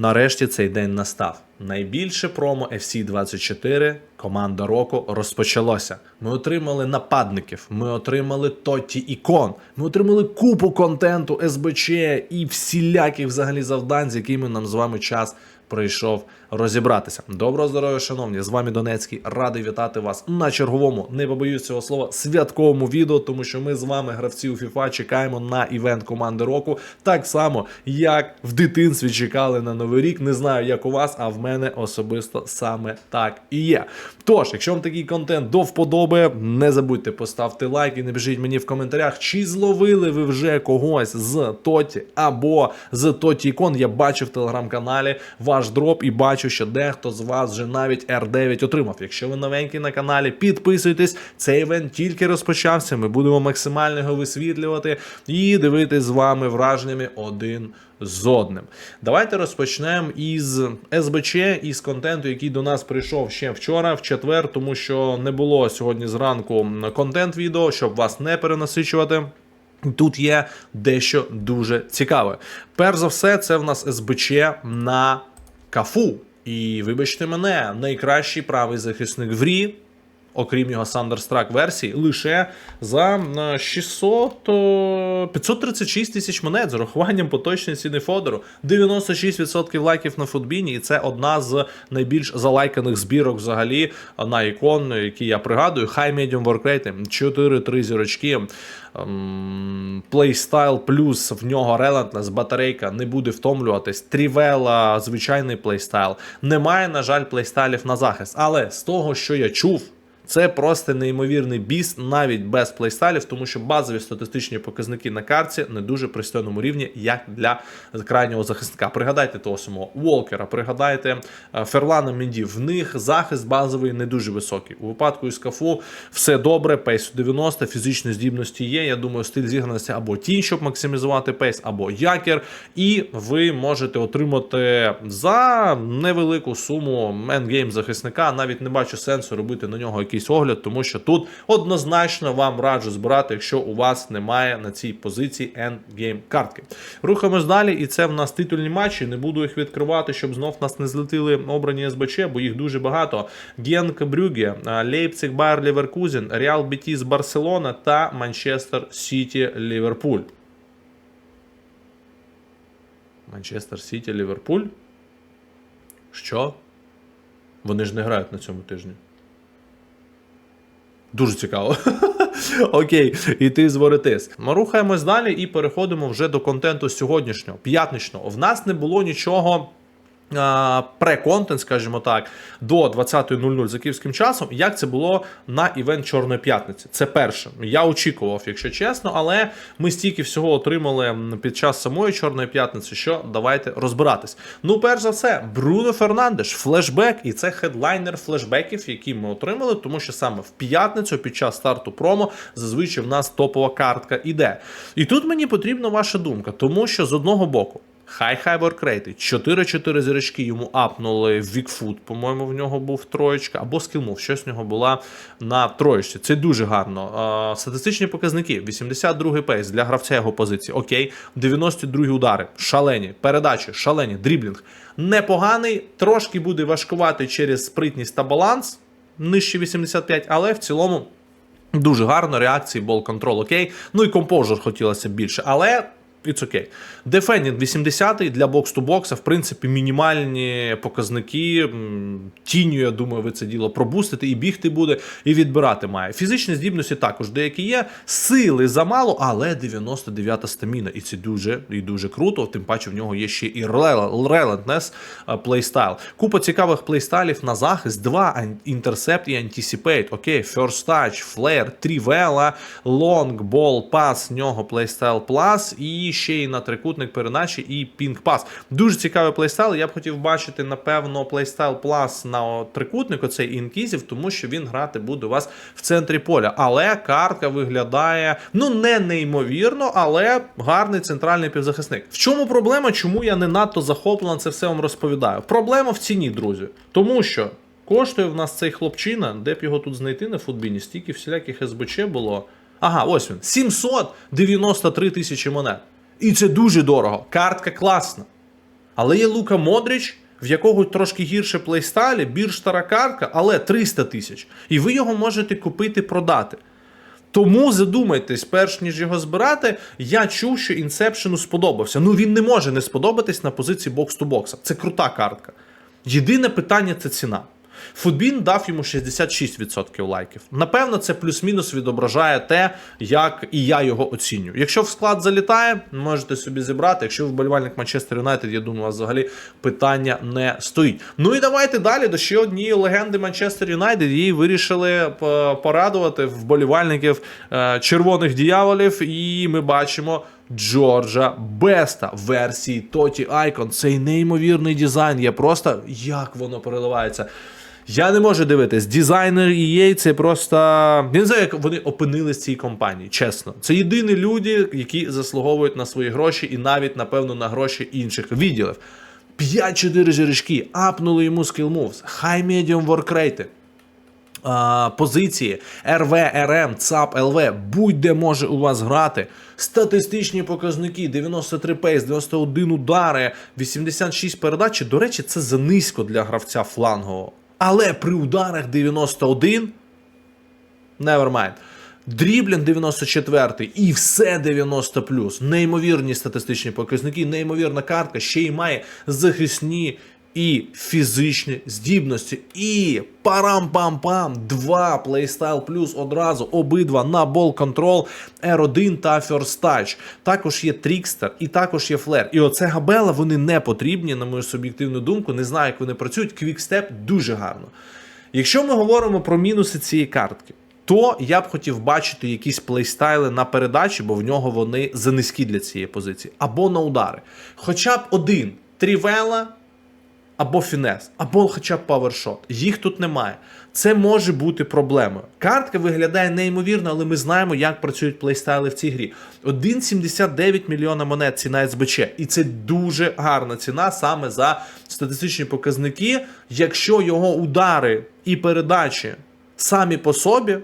Нарешті цей день настав. Найбільше промо FC24 команда року розпочалося. Ми отримали нападників, ми отримали тоті ікон, ми отримали купу контенту СБЧ і всіляких взагалі завдань, з якими нам з вами час прийшов розібратися. Доброго здоров'я, шановні! З вами Донецький. Радий вітати вас на черговому, не побоюсь цього слова, святковому відео, тому що ми з вами, гравці у FIFA, чекаємо на івент команди року. Так само, як в дитинстві чекали на новий рік. Не знаю, як у вас, а в мене особисто саме так і є. Тож, якщо вам такий контент до вподоби, не забудьте поставити лайк і напишіть мені в коментарях, чи зловили ви вже когось з Тоті або з Тоті Ікон. Я бачив в телеграм-каналі ваш дроп і бачу, що дехто з вас вже навіть R9 отримав. Якщо ви новенький на каналі, підписуйтесь. Цей івент тільки розпочався. Ми будемо максимально його висвітлювати і дивитись з вами враженнями один з одним. Давайте розпочнемо із СБЧ, із контенту, який до нас прийшов ще вчора, в четвер, тому що не було сьогодні зранку контент-відео, щоб вас не перенасичувати. Тут є дещо дуже цікаве. Перш за все, це в нас СБЧ на кафу. І вибачте мене, найкращий правий захисник в Рі, окрім його Thunderstruck версії, лише за е, 600, 536 тисяч монет з урахуванням поточної ціни Фодору, 96% лайків на футбіні, і це одна з найбільш залайканих збірок взагалі на ікон, які я пригадую. High Medium Workrate, 4-3 зірочки. Ем, Playstyle плюс в нього релентнес, батарейка не буде втомлюватись. Трівела, звичайний плейстайл. Немає, на жаль, плейстайлів на захист. Але з того, що я чув, це просто неймовірний біст навіть без плейстайлів, тому що базові статистичні показники на карті не дуже пристойному рівні, як для крайнього захисника. Пригадайте того самого Волкера, пригадайте е, Ферлана Менді. В них захист базовий не дуже високий. У випадку із кафу все добре, пейс 90, фізичні здібності є. Я думаю, стиль зіграності або тінь, щоб максимізувати пейс, або якер. І ви можете отримати за невелику суму ендгейм захисника. Навіть не бачу сенсу робити на нього якийсь огляд, тому що тут однозначно вам раджу збирати, якщо у вас немає на цій позиції ендгейм картки. Рухаємось далі, і це в нас титульні матчі. Не буду їх відкривати, щоб знов нас не злетіли обрані СБЧ, бо їх дуже багато. Генк Брюге, Лейпциг, Байер Ліверкузен, Реал Бетіс Барселона та Манчестер Сіті Ліверпуль. Манчестер Сіті Ліверпуль. Що? Вони ж не грають на цьому тижні. Дуже цікаво. Окей, і ти зворотись. Ми рухаємось далі і переходимо вже до контенту сьогоднішнього, п'ятничного. В нас не було нічого. Преконтент, скажімо так, до 20.00 за київським часом, як це було на івент Чорної п'ятниці. Це перше. Я очікував, якщо чесно, але ми стільки всього отримали під час самої Чорної п'ятниці, що давайте розбиратись. Ну, перш за все, Бруно Фернандеш, флешбек, і це хедлайнер флешбеків, які ми отримали, тому що саме в п'ятницю під час старту промо зазвичай в нас топова картка іде. І тут мені потрібна ваша думка, тому що з одного боку. Хай-хай воркрейти. 4-4 зірочки йому апнули в Вікфут, по-моєму, в нього був троєчка, або скілмов, щось в нього була на троєчці. Це дуже гарно. Статистичні показники: 82-й пейс для гравця його позиції. Окей, 92-й удари, шалені, передачі, шалені, дріблінг. Непоганий, трошки буде важкувати через спритність та баланс, нижче 85, але в цілому. Дуже гарно, реакції, бол контрол окей. Ну і композер хотілося більше, але it's окей. Defending 80 для бокс-ту-бокса, в принципі, мінімальні показники. М, Тінню, я думаю, ви це діло пробустите, і бігти буде, і відбирати має. Фізичні здібності також деякі є. Сили замало, але 99-та стаміна. І це дуже і дуже круто. Тим паче в нього є ще і е, плейстайл. Купа цікавих плейстайлів на захист, два інтерсепт і антисіпейт. Окей, First Touch, Flare, Trivela, Long Ball Pass, нього плейстайл Plus, і ще й на трикутник передачі і Pass. Дуже цікавий плейстайл. Я б хотів бачити, напевно, плейстайл Plus на трикутник, оцей інкізів, тому що він грати буде у вас в центрі поля. Але картка виглядає ну не неймовірно, але гарний центральний півзахисник. В чому проблема? Чому я не надто захоплено це все вам розповідаю? Проблема в ціні, друзі. Тому що коштує в нас цей хлопчина, де б його тут знайти на футбіні, стільки всіляких СБЧ було. Ага, ось він. 793 тисячі монет. І це дуже дорого. Картка класна. Але є Лука Модріч, в якого трошки гірше плейстайлі, більш стара картка, але 300 тисяч. І ви його можете купити продати. Тому задумайтесь, перш ніж його збирати, я чув, що інсепшену сподобався. Ну він не може не сподобатись на позиції бокс-ту-бокса. Це крута картка. Єдине питання це ціна. Футбін дав йому 66% лайків. Напевно, це плюс-мінус відображає те, як і я його оцінюю. Якщо в склад залітає, можете собі зібрати. Якщо вболівальник Манчестер Юнайтед, я думаю, у вас взагалі питання не стоїть. Ну і давайте далі до ще однієї легенди Манчестер Юнайтед. Її вирішили порадувати вболівальників е, червоних діяволів. І ми бачимо. Джорджа Беста версії Тоті Айкон. Цей неймовірний дизайн. Я просто як воно переливається. Я не можу дивитись. Дизайнер EA це просто. Я не знаю, як вони опинились в цій компанії, чесно. Це єдині люди, які заслуговують на свої гроші і навіть, напевно, на гроші інших відділів. 5-4 жерешки, апнули йому skill moves, high medium rate. Позиції РВ, РМ, ЦАП, ЛВ, будь-де може у вас грати. Статистичні показники: 93 пейс, 91 удари, 86 передачі. До речі, це занизько для гравця флангового. Але при ударах 91 never mind. Дріблін 94 і все 90 Неймовірні статистичні показники, неймовірна картка, ще й має захисні і фізичні здібності. І парам-пам-пам, два плейстайл плюс одразу, обидва на бол контрол, R1 та First Touch. Також є Трікстер і також є флер. І оце габела вони не потрібні, на мою суб'єктивну думку. Не знаю, як вони працюють. Квікстеп дуже гарно. Якщо ми говоримо про мінуси цієї картки, то я б хотів бачити якісь плейстайли на передачі, бо в нього вони занизькі для цієї позиції, або на удари. Хоча б один трівела або фінес, або хоча б павершот. Їх тут немає. Це може бути проблемою. Картка виглядає неймовірно, але ми знаємо, як працюють плейстайли в цій грі. 1,79 мільйона монет ціна СБЧ. І це дуже гарна ціна саме за статистичні показники. Якщо його удари і передачі самі по собі,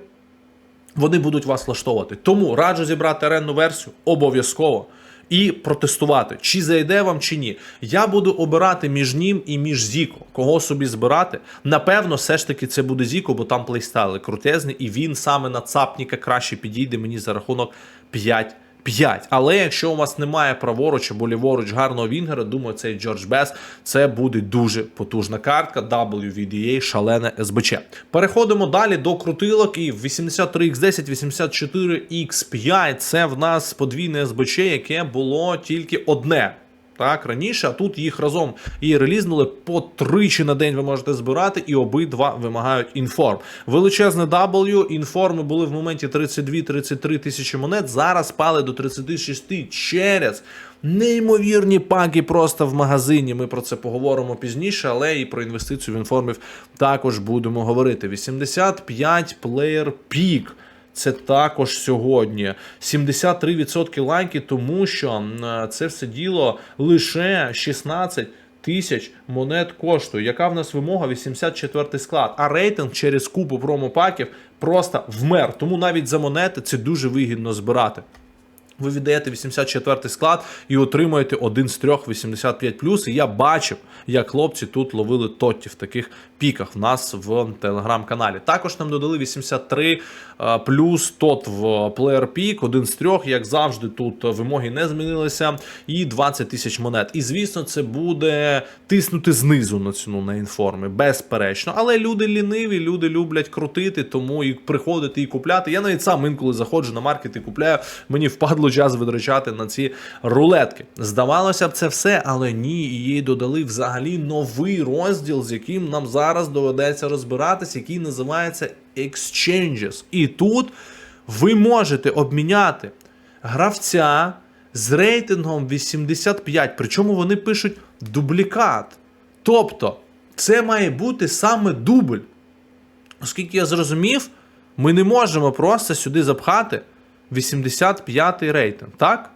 вони будуть вас влаштовувати. Тому раджу зібрати аренну версію обов'язково і протестувати, чи зайде вам, чи ні. Я буду обирати між ним і між Зіко. Кого собі збирати? Напевно, все ж таки це буде Зіко, бо там плейстайли крутезні, і він саме на цапніка краще підійде мені за рахунок 5. 5. Але якщо у вас немає праворуч або ліворуч гарного вінгера, думаю, цей Джордж Бес це буде дуже потужна картка. WVDA, шалене СБЧ. Переходимо далі до крутилок. І 83X10, 84X5 це в нас подвійне СБЧ, яке було тільки одне. Так, раніше, а тут їх разом і релізнули по тричі на день ви можете збирати, і обидва вимагають інформ. Величезне W, інформи були в моменті 32-33 тисячі монет, зараз пали до 36 через неймовірні паки просто в магазині. Ми про це поговоримо пізніше, але і про інвестицію в інформів також будемо говорити. 85 плеєр пік. Це також сьогодні 73% лайки, тому що це все діло лише 16 тисяч монет коштує. Яка в нас вимога? 84 склад. А рейтинг через купу промопаків просто вмер. Тому навіть за монети це дуже вигідно збирати. Ви віддаєте 84 склад і отримуєте один з трьох 85 І я бачив, як хлопці тут ловили тотті в таких піках в нас в телеграм-каналі. Також нам додали 83 е, плюс тот в Player Peak, один з трьох, як завжди, тут вимоги не змінилися, і 20 тисяч монет. І звісно, це буде тиснути знизу на ціну на інформи, безперечно. Але люди ліниві, люди люблять крутити, тому і приходити і купляти. Я навіть сам інколи заходжу на маркет і купляю. Мені впадло час витрачати на ці рулетки. Здавалося б, це все, але ні, їй додали взагалі новий розділ, з яким нам зараз доведеться розбиратися, який називається Exchanges. І тут ви можете обміняти гравця з рейтингом 85, причому вони пишуть дублікат. Тобто, це має бути саме дубль. Оскільки я зрозумів, ми не можемо просто сюди запхати 85-й рейтинг, так?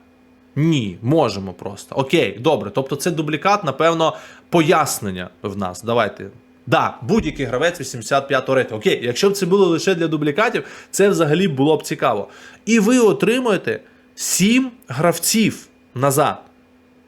Ні, можемо просто. Окей, добре. Тобто це дублікат, напевно, пояснення в нас. Давайте. Да, будь-який гравець 85-го рейтингу. Окей, якщо б це було лише для дублікатів, це взагалі було б цікаво. І ви отримуєте 7 гравців назад.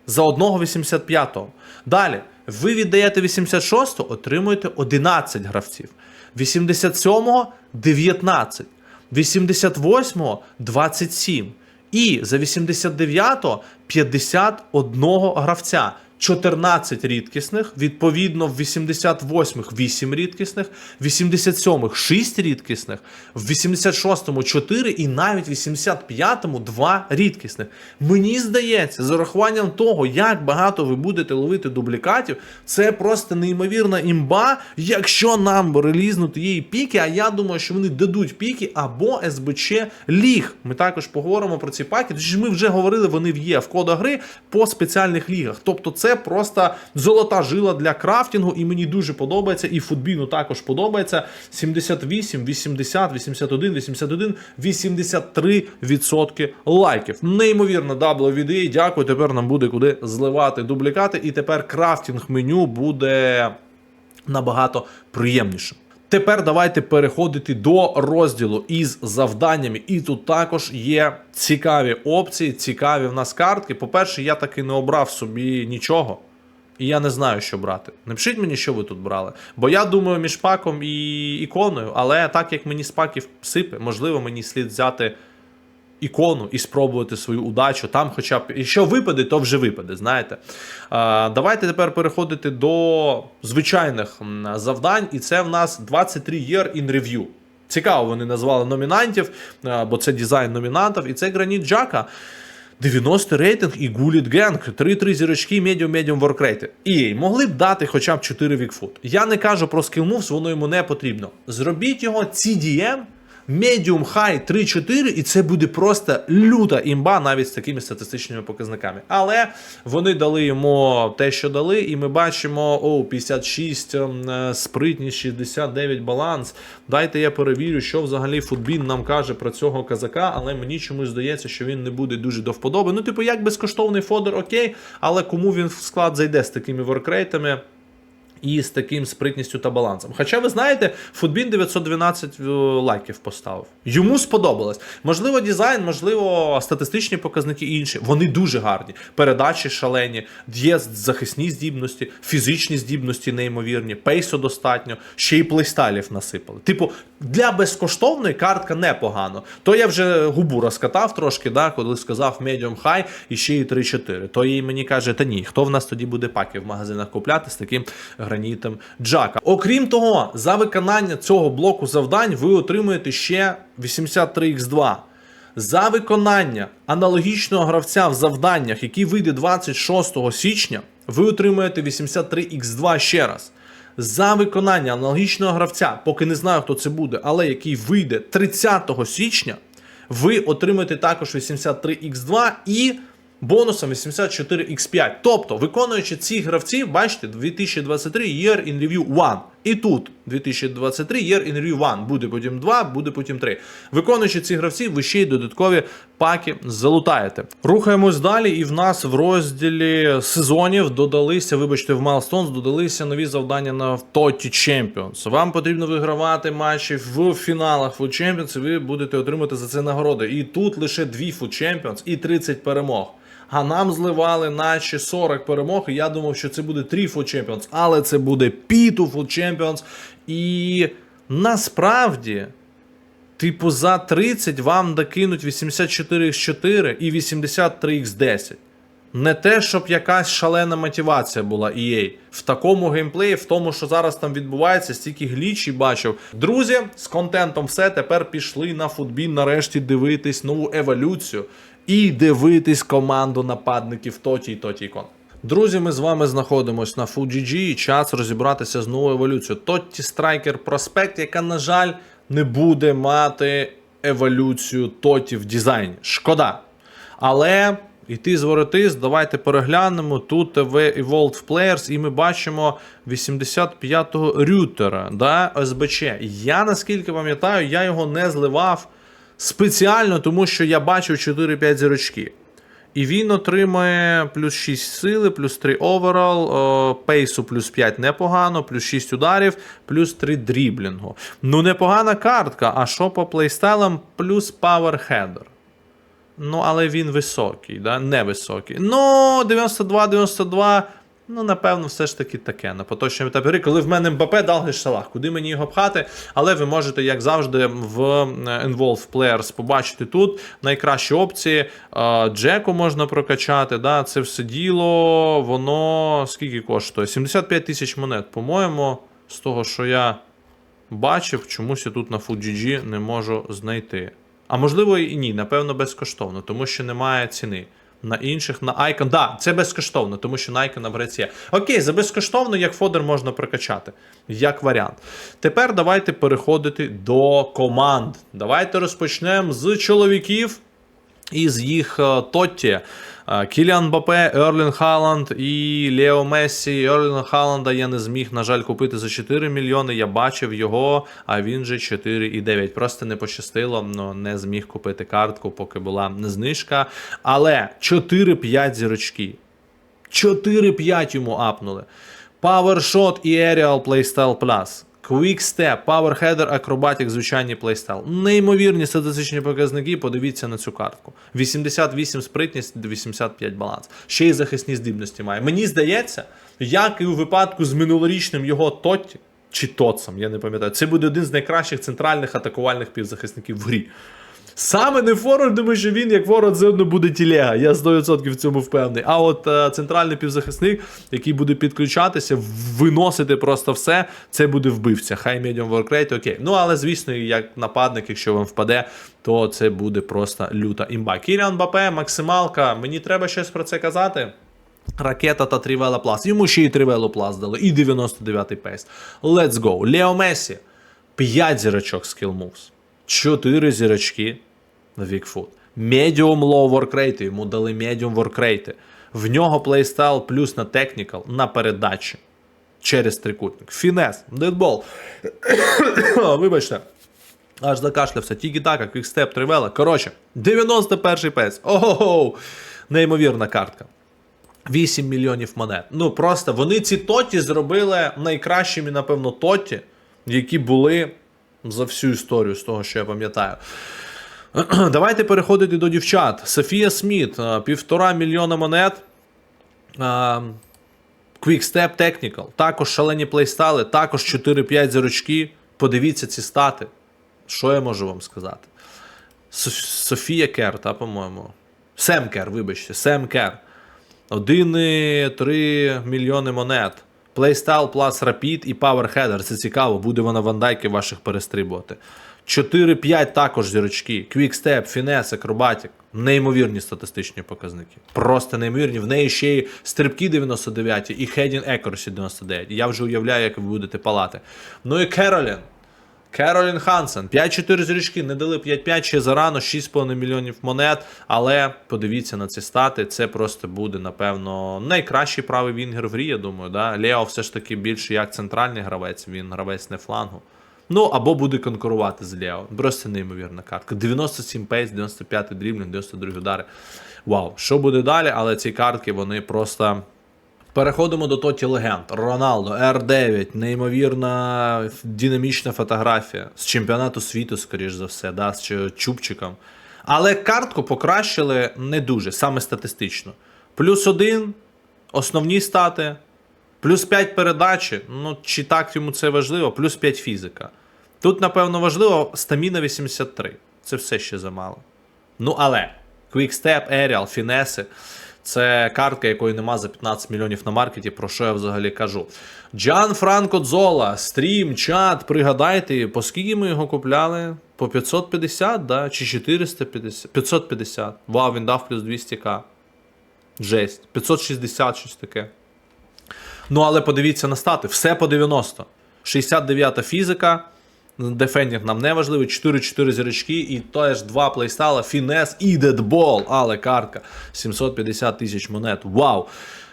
за одного 85-го. Далі, ви віддаєте 86-го, отримуєте 11 гравців. 87-го 19. 88-го 27. І за 89-го 51 гравця. 14 рідкісних, відповідно, в 88-х 8 рідкісних, в 87-х 6 рідкісних, в 86-му 4 і навіть в 85-му 2 рідкісних. Мені здається, з урахуванням того, як багато ви будете ловити дублікатів, це просто неймовірна імба, якщо нам релізнути її піки, а я думаю, що вони дадуть піки або СБЧ ліг. Ми також поговоримо про ці паки. Тож ми вже говорили, вони є в кодах гри по спеціальних лігах. Тобто це просто золота жила для крафтінгу, і мені дуже подобається. І футбіну також подобається. 78, 80, 81, 81, 83% лайків. Неймовірно, WDA, дякую. Тепер нам буде куди зливати дублікати. І тепер крафтінг меню буде набагато приємнішим. Тепер давайте переходити до розділу із завданнями. І тут також є цікаві опції, цікаві в нас картки. По-перше, я таки не обрав собі нічого. І я не знаю, що брати. Не пишіть мені, що ви тут брали. Бо я думаю між паком і іконою, але так як мені з паків сипе, можливо, мені слід взяти ікону і спробувати свою удачу. Там, хоча б якщо випаде, то вже випаде. Знаєте. Давайте тепер переходити до звичайних завдань, і це в нас 23 year in review. Цікаво, вони назвали номінантів, бо це дизайн номінантів, і це Граніт Джака. 90 рейтинг і Гуліт Генг, 3-3 зірочки, медіум, медіум воркрейти. І могли б дати хоча б 4 вікфут. Я не кажу про скіл moves, воно йому не потрібно. Зробіть його CDM, медіум хай 3-4, і це буде просто люта імба навіть з такими статистичними показниками. Але вони дали йому те, що дали, і ми бачимо: о, 56 ем, е, спритність, 69 баланс. Дайте я перевірю, що взагалі футбін нам каже про цього казака, але мені чомусь здається, що він не буде дуже до вподоби. Ну, типу, як безкоштовний фодер, окей, але кому він в склад зайде з такими воркрейтами? І з таким спритністю та балансом. Хоча ви знаєте, Футбін 912 лайків поставив. Йому сподобалось. Можливо, дизайн, можливо, статистичні показники інші. Вони дуже гарні. Передачі шалені, є захисні здібності, фізичні здібності неймовірні, пейсу достатньо, ще й плейстайлів насипали. Типу, для безкоштовної картка непогано. То я вже губу розкатав трошки, да, коли сказав medium high і ще й 3-4. То їй мені каже, та ні, хто в нас тоді буде паки в магазинах купляти з таким гранітом Джака. Окрім того, за виконання цього блоку завдань ви отримуєте ще 83x2. За виконання аналогічного гравця в завданнях, який вийде 26 січня, ви отримуєте 83x2 ще раз. За виконання аналогічного гравця, поки не знаю, хто це буде, але який вийде 30 січня, ви отримаєте також 83x2 і бонусом 84x5. Тобто, виконуючи ці гравці, бачите, 2023 Year in Review 1. І тут 2023 Year in Review 1. Буде потім 2, буде потім 3. Виконуючи ці гравці, ви ще й додаткові паки залутаєте. Рухаємось далі, і в нас в розділі сезонів додалися, вибачте, в Milestones додалися нові завдання на TOTI Champions. Вам потрібно вигравати матчі в фіналах Food Champions, і ви будете отримати за це нагороди. І тут лише дві Food Champions і 30 перемог. А нам зливали наші 40 перемог. Я думав, що це буде 3 Food Champions, але це буде P2 Food Champions. І насправді, типу, за 30 вам докинуть 84x4 і 83x10. Не те, щоб якась шалена мотивація була EA. В такому геймплеї, в тому, що зараз там відбувається, стільки глічі бачив. Друзі, з контентом все. Тепер пішли на футбін нарешті дивитись нову еволюцію і дивитись команду нападників Тоті і Тоті Ікон. Друзі, ми з вами знаходимося на FUGG і час розібратися з новою еволюцією. Тотті Страйкер Проспект, яка, на жаль, не буде мати еволюцію Тоті в дизайні. Шкода. Але йти з воротис, давайте переглянемо. Тут в Evolved Players, і ми бачимо 85-го Рютера, да, СБЧ. Я наскільки пам'ятаю, я його не зливав спеціально, тому що я бачив 4-5 зірочки. І він отримає плюс 6 сили, плюс 3 оверал, пейсу плюс 5 непогано, плюс 6 ударів, плюс 3 дріблінгу. Ну, непогана картка. А що по плейстайлам? Плюс паверхедер. Ну, але він високий, да? невисокий. Ну, 92-92. Ну, напевно, все ж таки таке. На поточному етапі гри, коли в мене МБП Далгиш Салах, куди мені його пхати? Але ви можете, як завжди, в е, Involve Players побачити тут найкращі опції. Е, Джеку можна прокачати. Да? Це все діло, воно скільки коштує? 75 тисяч монет, по-моєму, з того, що я бачив, чомусь я тут на FoodGG не можу знайти. А можливо і ні, напевно, безкоштовно, тому що немає ціни. На інших, на Icon. Да, це безкоштовно, тому що на Icon в є. Окей, за безкоштовно, як фодер можна прокачати. Як варіант. Тепер давайте переходити до команд. Давайте розпочнемо з чоловіків і з їх е, Тотті. Кіліан Бапе, Ерлін Халанд і Лео Мессі. Ерлін Халанда я не зміг, на жаль, купити за 4 мільйони. Я бачив його, а він же 4,9. Просто не пощастило, но не зміг купити картку, поки була знижка. Але 4-5 зірочки. 4-5 йому апнули. Power Shot і Aerial Playstyle Plus. Quick Step, Power Header, Acrobatic, звичайний плейстайл. Неймовірні статистичні показники. Подивіться на цю картку. 88 спритність, 85 баланс. Ще й захисні здібності має. Мені здається, як і у випадку з минулорічним його Тотті, чи Тотсом, я не пам'ятаю, це буде один з найкращих центральних атакувальних півзахисників в грі. Саме не форвард, тому що він як форвард все одно буде тілега. Я 100% в цьому впевнений. А от е, центральний півзахисник, який буде підключатися, виносити просто все, це буде вбивця. Хай медіум воркрейт, окей. Ну але звісно, як нападник, якщо вам впаде, то це буде просто люта імба. Кіріан Бапе, максималка. Мені треба щось про це казати. Ракета та Трівела Плас. Йому ще і Трівелу Плас дали, і 99-й пейс. Let's go. Лео Месі. 5 зірочок Skill Moves. 4 зірочки на Вікфут. Medium low workrate, йому дали medium workrate. В нього плейстайл плюс на technical, на передачі. Через трикутник. Фінес, дедбол. Вибачте. Аж закашлявся. Тільки така, квікстеп, тривела. Коротше, 91-й пес. Ого! Неймовірна картка. 8 мільйонів монет. Ну просто вони ці тоті зробили найкращими, напевно, тоті, які були за всю історію, з того, що я пам'ятаю. Давайте переходити до дівчат. Софія Сміт, е, півтора мільйона монет. Е, Quick Step Technical, також шалені плейстайли, також 4-5 зірочки. Подивіться ці стати. Що я можу вам сказати? Софія Кер, та, по-моєму. Сем Кер, вибачте, Сем Кер. 1,3 мільйони монет. Playstyle Plus Rapid і Power Header. Це цікаво, буде вона вандайки ваших перестрибувати. 4-5 також зірочки. Quick Step, Акробатік. Неймовірні статистичні показники. Просто неймовірні. В неї ще й стрибки 99 і Heading Accuracy 99. Я вже уявляю, як ви будете палати. Ну і Керолін. Керолін Хансен, 5-4 зрічки, не дали 5-5 ще зарано, 6,5 мільйонів монет. Але подивіться на ці стати, це просто буде, напевно, найкращий правий вінгер в грі, я думаю. Да? Лео все ж таки більше як центральний гравець, він гравець не флангу. Ну, або буде конкурувати з Лео. Просто неймовірна картка. 97 пейс, 95 дріблінг, 92 удари. Вау, що буде далі? Але ці картки, вони просто. Переходимо до Тоті Легенд. Роналдо, R9, неймовірна динамічна фотографія з чемпіонату світу, скоріш за все, да, з чубчиком. Але картку покращили не дуже, саме статистично. Плюс один, основні стати, плюс 5 передачі. Ну, чи так йому це важливо, плюс 5 фізика. Тут, напевно, важливо стаміна 83. Це все ще замало. Ну, але Step, Aerial, Фінеси. Це картка, якої нема за 15 мільйонів на маркеті, про що я взагалі кажу. Джан Франко Дзола, стрім, чат, пригадайте, по скільки ми його купляли? По 550, да? чи 450? 550. Вау, він дав плюс 200к. Жесть. 560, щось таке. Ну, але подивіться на стати, все по 90. 69 фізика. Дефендінг нам не важливий, 4-4 зірочки, і теж два плейстайла, фінес і дедбол, але картка 750 тисяч монет. Вау!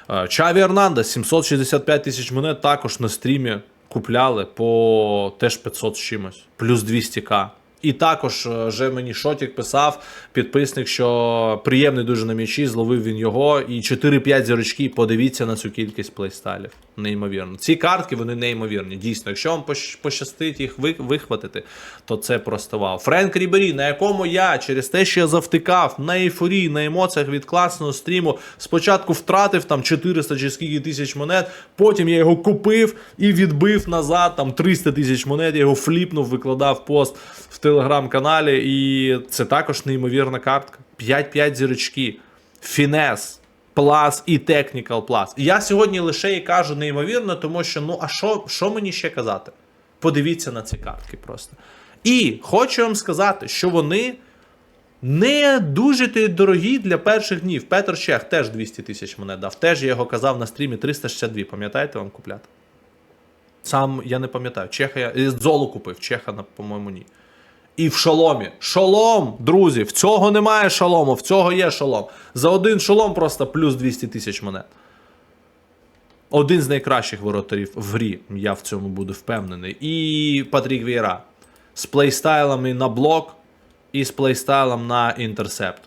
Е, Чаві Ернандес 765 тисяч монет також на стрімі купляли по теж 500 з чимось, плюс 200к. І також е, вже мені Шотік писав, підписник, що приємний дуже на м'ячі, зловив він його. І 4-5 зірочки, подивіться на цю кількість плейстайлів. Неймовірно. Ці картки вони неймовірні. Дійсно, якщо вам пощастить їх вихватити, то це просто вау. Френк Рібері, на якому я через те, що я завтикав на ейфорії, на емоціях від класного стріму, спочатку втратив там 400 чи скільки тисяч монет, потім я його купив і відбив назад там 300 тисяч монет. Я його фліпнув, викладав пост в телеграм-каналі, і це також неймовірна картка. 5-5 зірочки, фінес. Плас і Technical Plus. Я сьогодні лише і кажу неймовірно, тому що ну а що, що мені ще казати? Подивіться на ці картки просто. І хочу вам сказати, що вони не дуже дорогі для перших днів. Петр Чех теж 200 тисяч монет дав. Теж я його казав на стрімі 362. Пам'ятаєте вам купляти? Сам я не пам'ятаю. Чеха я е, Золу купив, Чеха, по-моєму, ні. І в шоломі. Шолом, друзі, в цього немає шолому, в цього є шолом. За один шолом просто плюс 200 тисяч монет. Один з найкращих воротарів в грі, я в цьому буду впевнений. І Патрік Вієра. З плейстайлами на блок і з плейстайлом на інтерсепт.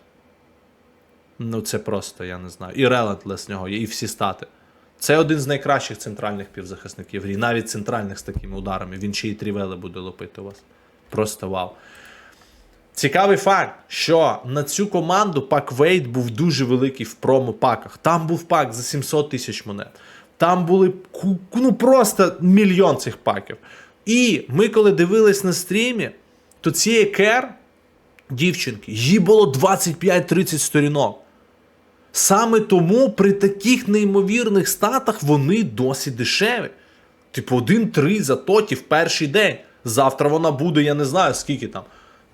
Ну, це просто, я не знаю. І Relentless нього є, і всі стати. Це один з найкращих центральних півзахисників в грі, навіть центральних з такими ударами. Він ще й трівели буде лупити у вас. Просто вау. Цікавий факт, що на цю команду пак Вейт був дуже великий в промо-паках. Там був пак за 700 тисяч монет. Там були ну, просто мільйон цих паків. І ми, коли дивились на стрімі, то цієї кер, дівчинки, їй було 25-30 сторінок. Саме тому при таких неймовірних статах вони досить дешеві. Типу, 1-3 за тоті в перший день. Завтра вона буде, я не знаю, скільки там.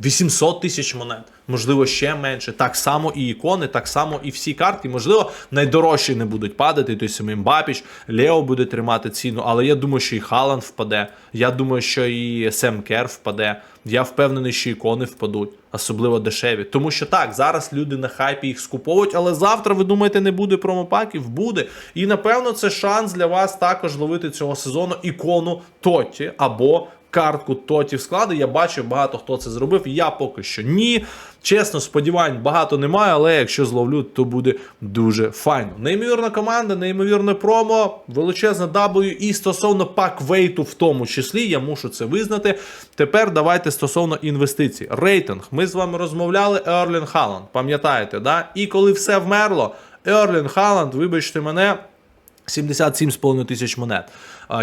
800 тисяч монет, можливо, ще менше. Так само і ікони, так само і всі картки. Можливо, найдорожчі не будуть падати. Самий Мбапіч, Лео буде тримати ціну, але я думаю, що і Халанд впаде. Я думаю, що і Сем Кер впаде. Я впевнений, що ікони впадуть, особливо дешеві. Тому що так, зараз люди на хайпі їх скуповують, але завтра, ви думаєте, не буде промопаків? Буде. І напевно це шанс для вас також ловити цього сезону ікону Тоті або картку Тоті в склади. Я бачив, багато хто це зробив. Я поки що ні. Чесно, сподівань багато немає, але якщо зловлю, то буде дуже файно. Неймовірна команда, неймовірне промо, величезне W і стосовно пак вейту в тому числі, я мушу це визнати. Тепер давайте стосовно інвестицій. Рейтинг. Ми з вами розмовляли Ерлін Халанд, пам'ятаєте, да? І коли все вмерло, Ерлін Халанд, вибачте мене. 77,5 тисяч монет.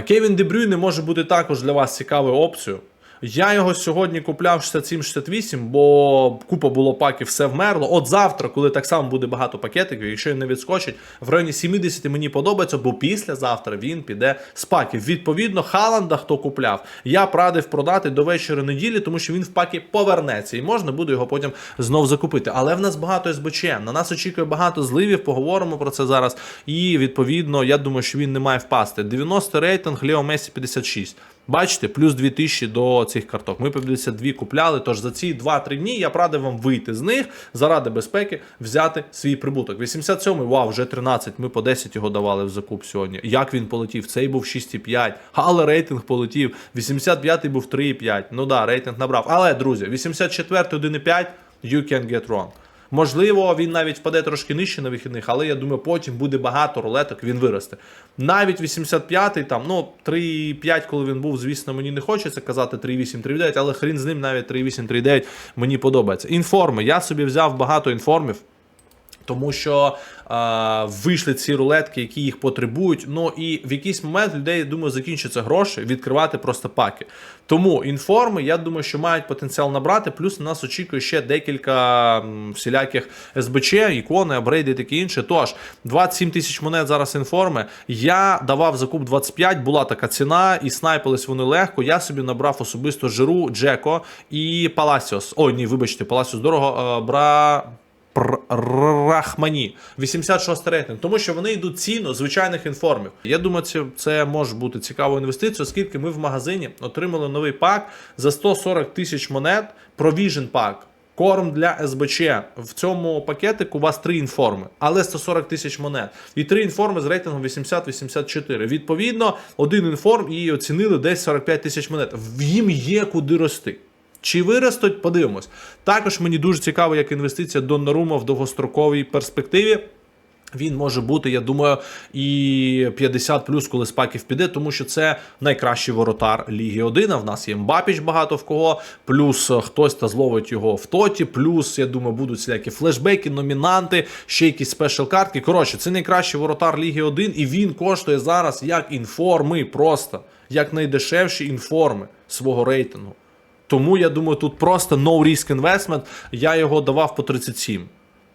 Кевін Дебрюй не може бути також для вас цікавою опцією. Я його сьогодні купляв 67-68, бо купа було паків, все вмерло. От завтра, коли так само буде багато пакетиків, якщо він не відскочить, в районі 70 мені подобається, бо післязавтра він піде з паків. Відповідно, Халанда, хто купляв, я радив продати до вечора неділі, тому що він в паки повернеться і можна буде його потім знов закупити. Але в нас багато СБЧ, на нас очікує багато зливів, поговоримо про це зараз. І відповідно, я думаю, що він не має впасти. 90 рейтинг, Лео Месі 56. Бачите, плюс 2000 до цих карток. Ми по 52 купляли. Тож за ці 2-3 дні я б вам вийти з них заради безпеки, взяти свій прибуток. 87-й, вау, вже 13. Ми по 10 його давали в закуп сьогодні. Як він полетів? Цей був 6,5, але рейтинг полетів. 85-й був 3,5. Ну да, рейтинг набрав. Але, друзі, 84-й 1,5, you can get wrong. Можливо, він навіть впаде трошки нижче на вихідних, але я думаю, потім буде багато рулеток, він виросте. Навіть 85-й, там, ну, 3,5, коли він був, звісно, мені не хочеться казати 3,8, 3,9, але хрін з ним навіть 3,8, 3,9 мені подобається. Інформи. Я собі взяв багато інформів. Тому що е, вийшли ці рулетки, які їх потребують. Ну і в якийсь момент людей, думаю, закінчаться гроші відкривати просто паки. Тому інформи, я думаю, що мають потенціал набрати. Плюс на нас очікує ще декілька всіляких СБЧ, ікони, апгрейди і таке інше. Тож 27 тисяч монет зараз інформи. Я давав закуп 25, була така ціна, і снайпились вони легко. Я собі набрав особисто Жиру, Джеко і Паласіос. Ой, ні, вибачте, Паласіос дорого. Е, бра. Рахмані 86 рейтинг, тому що вони йдуть ціну звичайних інформів. Я думаю, це, це може бути цікавою інвестицією, оскільки ми в магазині отримали новий пак за 140 тисяч монет. Provision пак. Корм для СБЧ. В цьому пакетику у вас три інформи, але 140 тисяч монет. І три інформи з рейтингом 80-84. Відповідно, один інформ її оцінили десь 45 тисяч монет. В їм є куди рости. Чи виростуть, подивимось. Також мені дуже цікаво, як інвестиція Доннарума в довгостроковій перспективі. Він може бути, я думаю, і 50 плюс, коли спаків піде, тому що це найкращий воротар Ліги 1. А в нас є Мбапіч багато в кого, плюс хтось та зловить його в тоті, плюс, я думаю, будуть всілякі флешбеки, номінанти, ще якісь спешл картки. Коротше, це найкращий воротар Ліги 1, і він коштує зараз як інформи, просто як найдешевші інформи свого рейтингу. Тому я думаю, тут просто no risk investment. Я його давав по 37.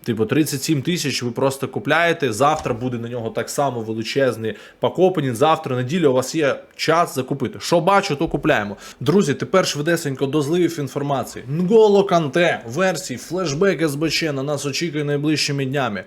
Типу, 37 тисяч ви просто купляєте. Завтра буде на нього так само величезний пакопенінг. Завтра, неділю у вас є час закупити. Що бачу, то купляємо. Друзі, тепер швидесенько до зливів інформації. Нголо Канте, версії, флешбек СБЧ на нас очікує найближчими днями.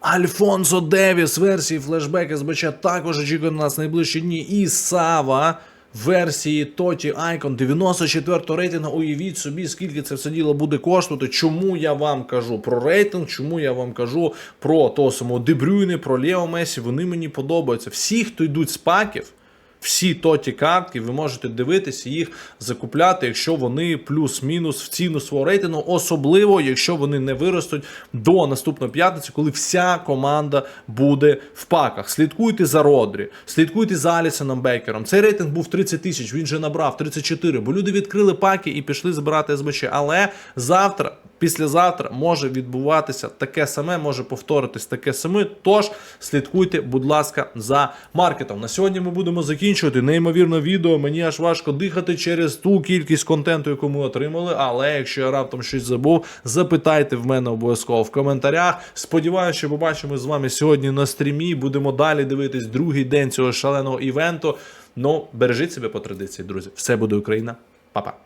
Альфонсо Девіс, версії флешбек СБЧ також очікує на нас найближчі дні. І Сава. Версії Тоті Айкон 94 рейтингу. Уявіть собі, скільки це все діло буде коштувати. Чому я вам кажу про рейтинг? Чому я вам кажу про того самого Дебрюйни, про Лео Месі? Вони мені подобаються. Всі, хто йдуть з паків, всі тоті картки, ви можете дивитися їх закупляти, якщо вони плюс-мінус в ціну свого рейтингу, особливо якщо вони не виростуть до наступної п'ятниці, коли вся команда буде в паках. Слідкуйте за Родрі, слідкуйте за Алісоном Бекером. Цей рейтинг був 30 тисяч, він же набрав 34, бо люди відкрили паки і пішли збирати СБЧ. Але завтра. Післязавтра може відбуватися таке саме, може повторитись таке саме. Тож слідкуйте, будь ласка, за маркетом. На сьогодні ми будемо закінчувати неймовірно відео. Мені аж важко дихати через ту кількість контенту, яку ми отримали. Але якщо я раптом щось забув, запитайте в мене обов'язково в коментарях. Сподіваюся, що побачимо з вами сьогодні на стрімі. Будемо далі дивитись другий день цього шаленого івенту. Ну, бережіть себе по традиції, друзі. Все буде Україна. Па-па.